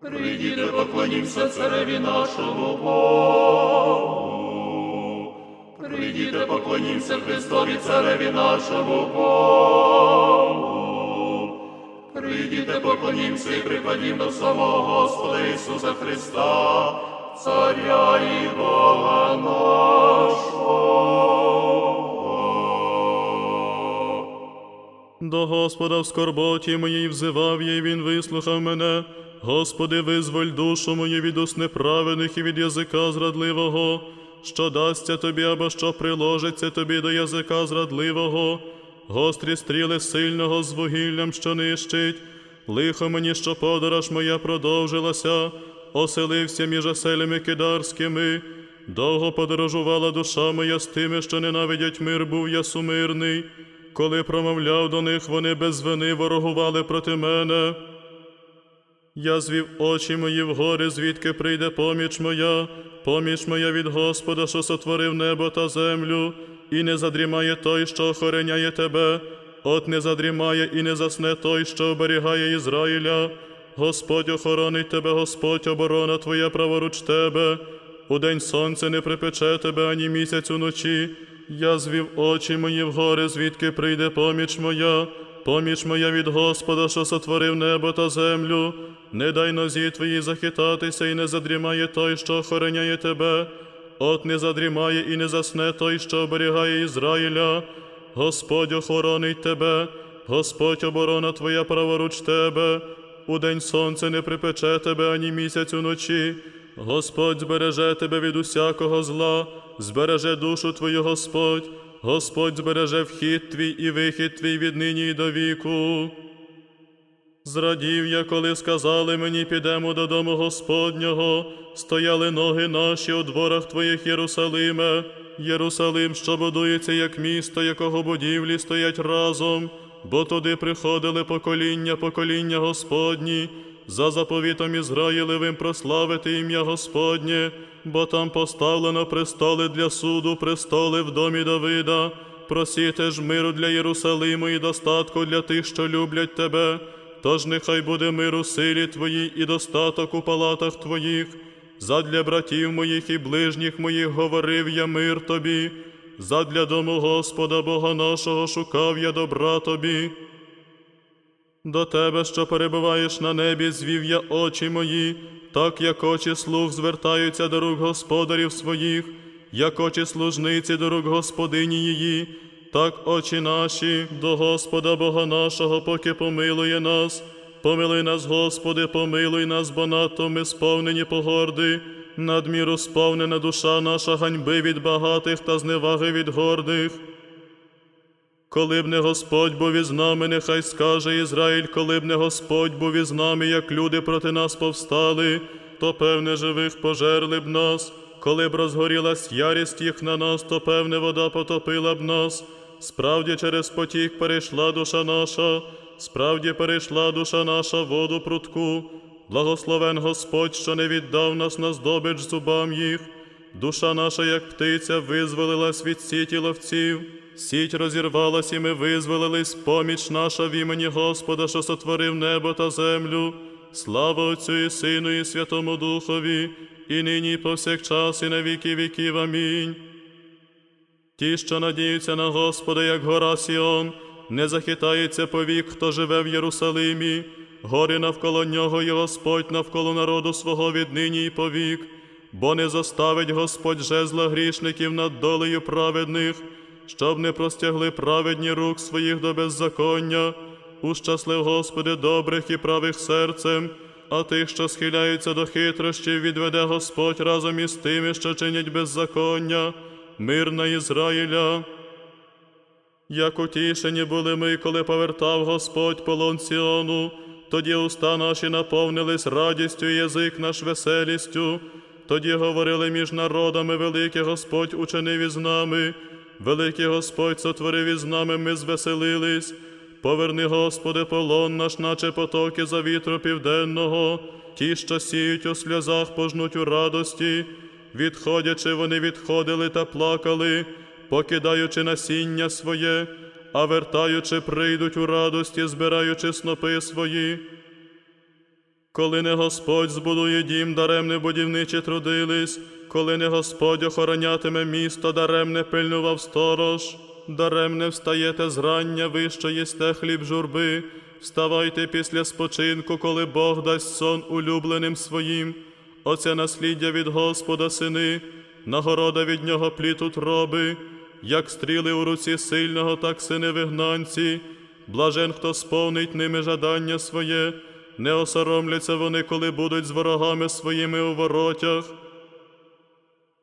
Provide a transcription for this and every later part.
Прийдіте, поклонімся цареві нашому Богу. Прийдіте, поклонімся Христові цареві нашому Богу. Прийдіте, поклонімся і припадім до самого Господа Ісуса Христа, Царя і Бога нашого. До Господа в скорботі моїй взивав я, і він вислухав мене. Господи, визволь душу мою від уст неправедних і від язика зрадливого, що дасться тобі або що приложиться тобі до язика зрадливого, гострі стріли сильного з вугіллям, що нищить, лихо мені, що подорож моя продовжилася, оселився між оселями кидарськими. Довго подорожувала душа моя з тими, що ненавидять мир, був я сумирний. Коли промовляв до них, вони без вини ворогували проти мене. Я звів очі мої вгори, звідки прийде поміч моя, поміч моя від Господа, що сотворив небо та землю, і не задрімає той, що охороняє тебе, от не задрімає і не засне той, що оберігає Ізраїля. Господь охоронить тебе, Господь, оборона твоя праворуч тебе. Удень сонце не припече тебе, ані місяць уночі. Я звів очі мої вгори, звідки прийде поміч моя, поміч моя від Господа, що сотворив небо та землю. Не дай нозі твоїй захитатися, і не задрімає той, що охороняє тебе. От не задрімає і не засне той, що оберігає Ізраїля. Господь охоронить тебе, Господь оборона твоя праворуч тебе. Удень сонце не припече тебе, ані місяць уночі. Господь збереже тебе від усякого зла, збереже душу твою Господь, Господь збереже вхід твій і вихід твій від нині і до віку. Зрадів я, коли сказали мені, підемо додому Господнього, стояли ноги наші у дворах Твоїх Єрусалиме, Єрусалим, що будується як місто, якого будівлі стоять разом, бо туди приходили покоління, покоління Господні, за заповітом Ізраїлевим прославити ім'я Господнє, бо там поставлено престоли для суду, престоли в домі Давида. Просіте ж миру для Єрусалиму і достатку для тих, що люблять тебе. Тож нехай буде мир у силі Твоїй і достаток у палатах Твоїх. Задля братів моїх і ближніх моїх говорив я мир Тобі, задля дому Господа Бога нашого шукав я добра Тобі. До Тебе, що перебуваєш на небі, звів я очі мої, так як очі слуг звертаються до рук господарів своїх, як очі служниці до рук господині її, так очі наші до Господа Бога нашого, поки помилує нас. Помилуй нас, Господи, помилуй нас, бо надто ми сповнені погорди, надміру сповнена душа наша ганьби від багатих та зневаги від гордих. Коли б не Господь був із нами, нехай скаже Ізраїль, коли б не Господь був із нами, як люди проти нас повстали, то певне живих пожерли б нас. Коли б розгорілась ярість їх на нас, то певне вода потопила б нас. Справді через потік перейшла душа наша, справді перейшла душа наша воду прутку. Благословен Господь, що не віддав нас на здобич зубам їх. Душа наша, як птиця, визволилась від сіті ловців. Сіть розірвалась, і ми визволились, поміч наша в імені Господа, що сотворив небо та землю. Слава Отцю і Сину, і Святому Духові, і нині, і повсякчас, і на віки віків. Амінь. Ті, що надіються на Господа, як гора Сіон, не захитається повік, хто живе в Єрусалимі, гори навколо нього, і Господь навколо народу свого віднині і повік, бо не заставить Господь жезла грішників над долею праведних, щоб не простягли праведні рук своїх до беззаконня. Ущаслив, Господи, добрих і правих серцем, а тих, що схиляються до хитрощів, відведе Господь разом із тими, що чинять беззаконня, мир на Ізраїля. Як утішені були ми, коли повертав Господь полон Сіону, тоді уста наші наповнились радістю, язик наш веселістю. Тоді говорили між народами, великий Господь учинив із нами, великий Господь сотворив із нами, ми звеселились. Поверни, Господи, полон наш, наче потоки за вітру південного, ті, що сіють у сльозах, пожнуть у радості. Відходячи, вони відходили та плакали, покидаючи насіння своє, а вертаючи, прийдуть у радості, збираючи снопи свої. Коли не Господь збудує дім, даремне будівничі трудились, коли не Господь охоронятиме місто, даремне пильнував сторож, даремне встаєте зрання, ви, що їсте хліб журби, вставайте після спочинку, коли Бог дасть сон улюбленим своїм. Оце насліддя від Господа сини, нагорода від нього плід утроби, як стріли у руці сильного, так сини вигнанці. Блажен, хто сповнить ними жадання своє, не осоромляться вони, коли будуть з ворогами своїми у воротях.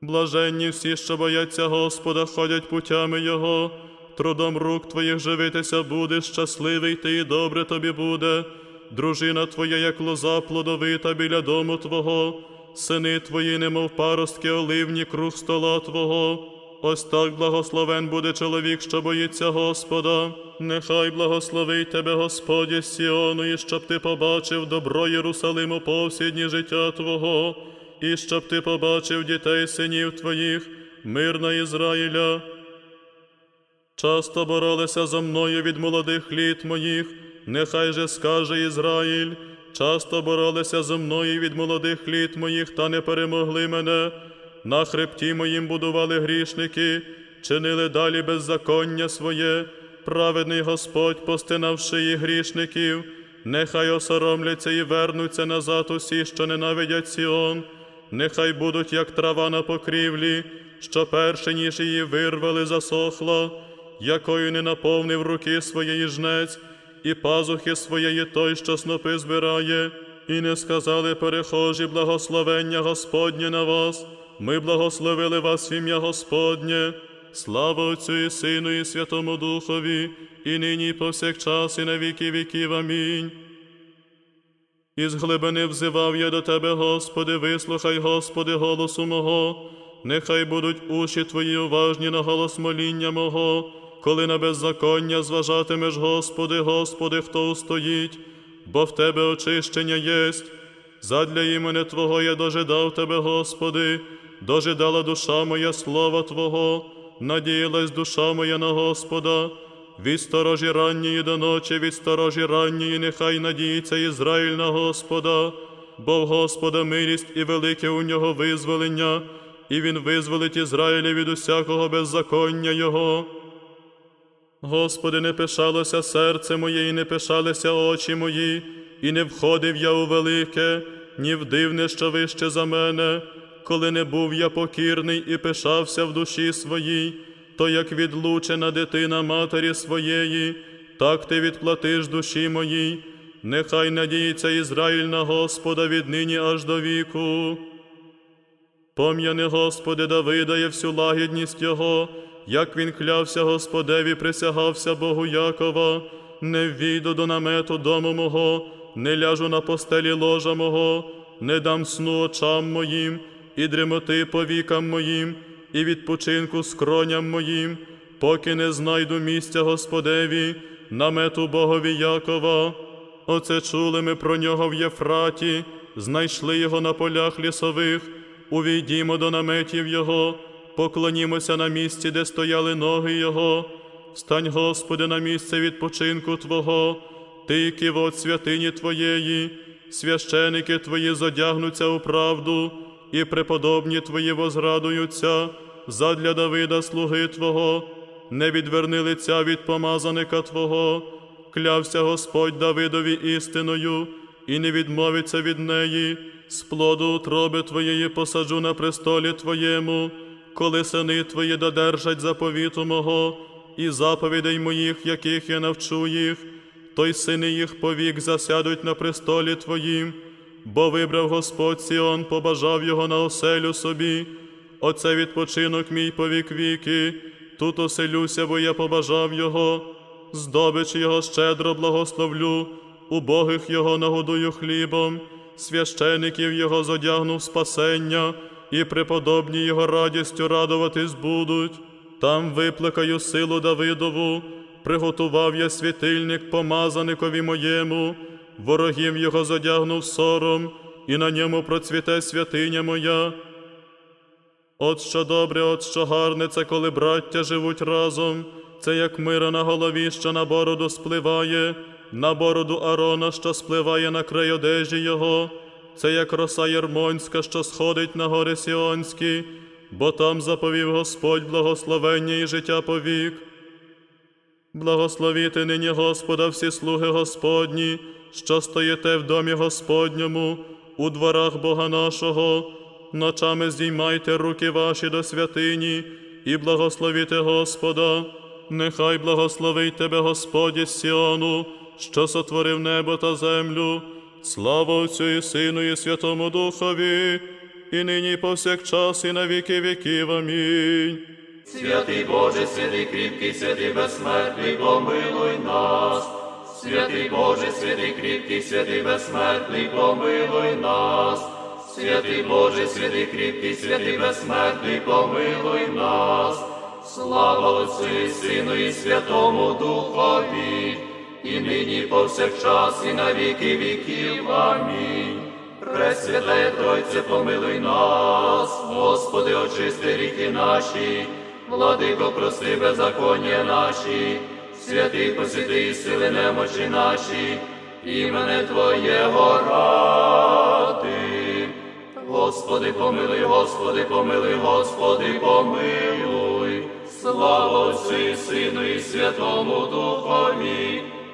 Блаженні всі, що бояться Господа, ходять путями Його, трудом рук твоїх живитися будеш, щасливий ти і добре тобі буде. Дружина твоя, як лоза плодовита біля дому Твого, сини твої, немов паростки оливні, круг стола Твого. Ось так благословен буде чоловік, що боїться Господа. Нехай благословить тебе Господь Сіону, і щоб ти побачив добро Єрусалиму повсідні життя Твого, і щоб ти побачив дітей синів твоїх, мир на Ізраїля. Часто боролися зо мною від молодих літ моїх, нехай же скаже Ізраїль, часто боролися зо мною від молодих літ моїх, та не перемогли мене. На хребті моїм будували грішники, чинили далі беззаконня своє, праведний Господь, постинавши їх грішників, нехай осоромляться і вернуться назад усі, що ненавидять Сіон, нехай будуть, як трава на покрівлі, що перше, ніж її вирвали, засохла, якою не наповнив руки своєї жнець, і пазухи своєї той, що снопи збирає, і не сказали перехожі благословення Господнє на вас. Ми благословили вас ім'я Господнє. Слава Отцю і Сину, і Святому Духові, і нині, і повсякчас, і на віки віків. Амінь. Із глибини взивав я до Тебе, Господи, вислухай, Господи, голосу мого, нехай будуть уші Твої уважні на голос моління мого, коли на беззаконня зважатимеш, Господи, Господи, хто устоїть, бо в Тебе очищення єсть. Задля імени Твого я дожидав Тебе, Господи, дожидала душа моя слова Твого, надіялась душа моя на Господа. Від сторожі ранньої до ночі, від сторожі ранньої, нехай надіється Ізраїль на Господа, бо в Господа милість і велике у нього визволення, і Він визволить Ізраїля від усякого беззаконня Його. Господи, не пишалося серце моє, і не пишалися очі мої, і не входив я у велике, ні в дивне, що вище за мене, коли не був я покірний і пишався в душі своїй, то як відлучена дитина матері своєї, так ти відплатиш душі моїй, нехай надіється Ізраїль на Господа віднині аж до віку. Пом'яни, Господи, Давида є всю лагідність Його, як він клявся Господеві, присягався Богу Якова, не війду до намету дому мого, не ляжу на постелі ложа мого, не дам сну очам моїм, і дремоти повікам моїм, і відпочинку скроням моїм, поки не знайду місця Господеві, намету Богові Якова. Оце чули ми про нього в Єфраті, знайшли його на полях лісових, увійдімо до наметів Його, поклонімося на місці, де стояли ноги Його. Стань, Господи, на місце відпочинку Твого, Ти кивот святині Твоєї, священики Твої зодягнуться у правду, і преподобні Твої возрадуються задля Давида, слуги Твого, не відверни лиця від помазаника Твого, клявся Господь Давидові істиною, і не відмовиться від неї, з плоду утроби Твоєї посаджу на престолі Твоєму, коли сини Твої додержать заповіту мого і заповідей моїх, яких я навчу їх, то й сини їх повік засядуть на престолі Твоїм, бо вибрав Господь Сіон, побажав його на оселю собі. Оце відпочинок мій повік віки, тут оселюся, бо я побажав його, здобич його щедро благословлю, убогих його нагодую хлібом, священиків його зодягнув спасення, і преподобні його радістю радуватись будуть. Там виплакаю силу Давидову, приготував я світильник помазаникові моєму, ворогів його задягнув сором, і на ньому процвіте святиня моя. От що добре, от що гарне, це коли браття живуть разом, це як мира на голові, що на бороду спливає, на бороду Арона, що спливає на край одежі його. Це як роса Єрмонська, що сходить на гори Сіонські, бо там заповів Господь благословення і життя повік. Благословіте нині Господа всі слуги Господні, що стоїте в домі Господньому, у дворах Бога нашого, ночами здіймайте руки ваші до святині і благословіте Господа. Нехай благословить тебе Господь із Сіону, що сотворив небо та землю. Слава Отцю і Сину, і Святому Духові, і нині і повсякчас, і на віки віків. Амінь. Святий Боже, святий кріпкий, святий безсмертний, помилуй нас. Святий Боже, святий кріпкий, святий безсмертний, помилуй нас. Святий Боже, святий кріпкий, святий безсмертний, помилуй нас. Слава Отцю і Сину і Святому Духові, і нині повсякчас, і на віки віків. Амінь. Пресвятая Тройце, помилуй нас, Господи, очисти гріхи наші, владико, прости беззаконня наші, святий посвяти сили немочі наші, імене Твоєго ради. Господи, помилуй, Господи, помилуй, Господи, помилуй, слава Отцю і Сину і Святому Духові,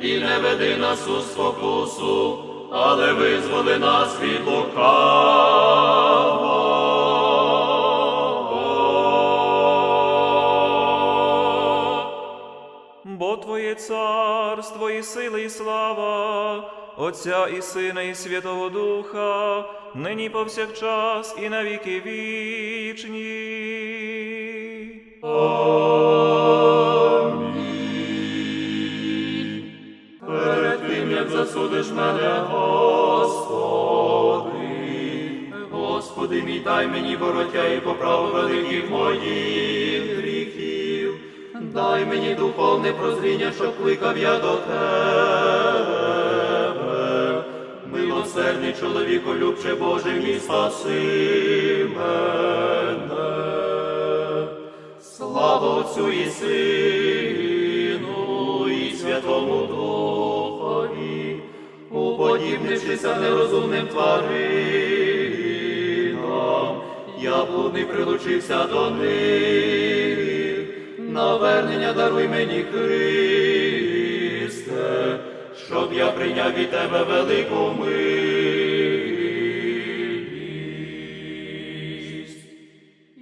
і не веди нас у спокусу, але визволи нас від лукавого. Бо Твоє царство і сили, і слава, Отця і Сина, і Святого Духа, нині повсякчас і на віки вічні. Перед як мене, Господи, Господи, мій дай мені вороття і поправу великих моїх гріхів, дай мені духовне прозріння, щоб кликав я до Тебе. Милосердний чоловіку, любче Боже, мій спаси мене. Слава Отцю і Сину, уподібнившися нерозумним тваринам, я блудний прилучився до них, навернення даруй мені Христе, щоб я прийняв від тебе велику милість.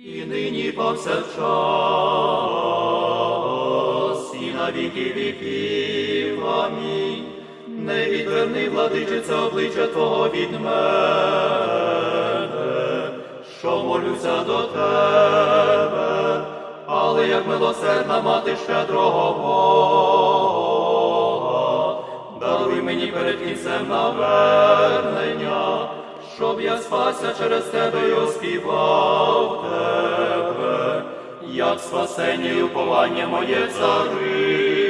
І нині повсякчас, і на віки віків. Не відверни, владичице, обличчя Твого від мене, що молюся до Тебе, але як милосердна мати щедрого Бога, даруй мені перед кінцем навернення, щоб я спася через тебе і оспівав тебе, як спасення і уповання моє царице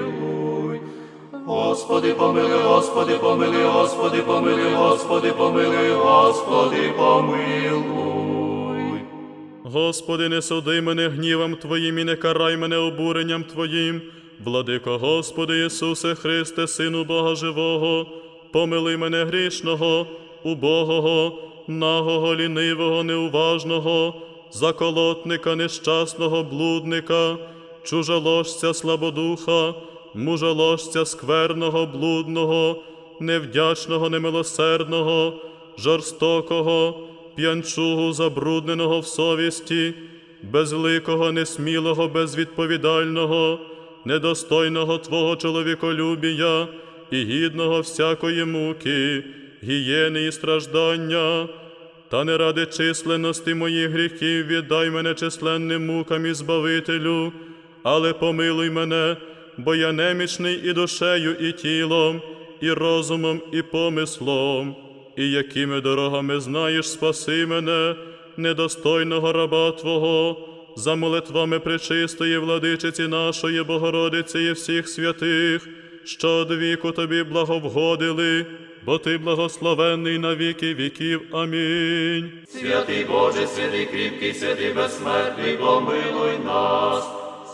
Господи, помилуй, Господи, помилуй, Господи, помилуй, Господи, помилуй, Господи, помилуй. Господи, не суди мене гнівом Твоїм і не карай мене обуренням Твоїм. Владико Господи Ісусе Христе, Сину Бога Живого, помилуй мене грішного, убогого, нагого, лінивого, неуважного, заколотника, нещасного, блудника, чужоложця, слабодуха, мужоложця, скверного, блудного, невдячного, немилосердного, жорстокого, п'янчугу, забрудненого в совісті, безликого, несмілого, безвідповідального, недостойного Твого чоловіколюбія і гідного всякої муки, гієни і страждання. Та не ради численності моїх гріхів віддай мене численним мукам і збавителю, але помилуй мене, бо я немічний і душею, і тілом, і розумом, і помислом, і якими дорогами знаєш, спаси мене, недостойного раба Твого, за молитвами пречистої владичиці нашої Богородиці і всіх святих, що до віку тобі благовгодили, бо ти благословенний на віки віків. Амінь. Святий Боже, святий кріпкий, святий безсмертний, помилуй нас.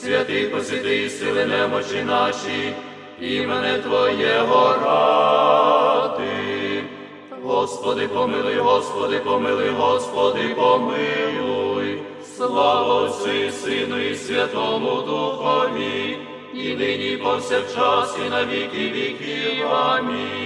святий посвяти і сили немочі наші, імене Твоєго ради. Господи, помилуй, Господи, помилуй, Господи, помилуй, слава Отцю і Сину і Святому Духові, і нині і повсякчас, і на віки віків. Амінь.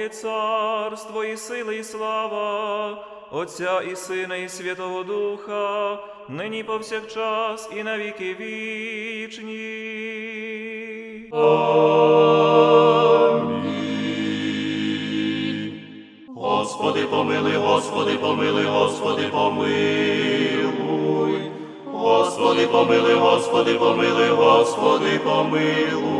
Твоє царство і сила, і слава, Отця і Сина, і Святого Духа, нині повсякчас і на віки вічні. Господи, помилуй, Господи, помилуй, Господи, помилуй. Господи, помилуй, Господи, помилуй, Господи, помилуй.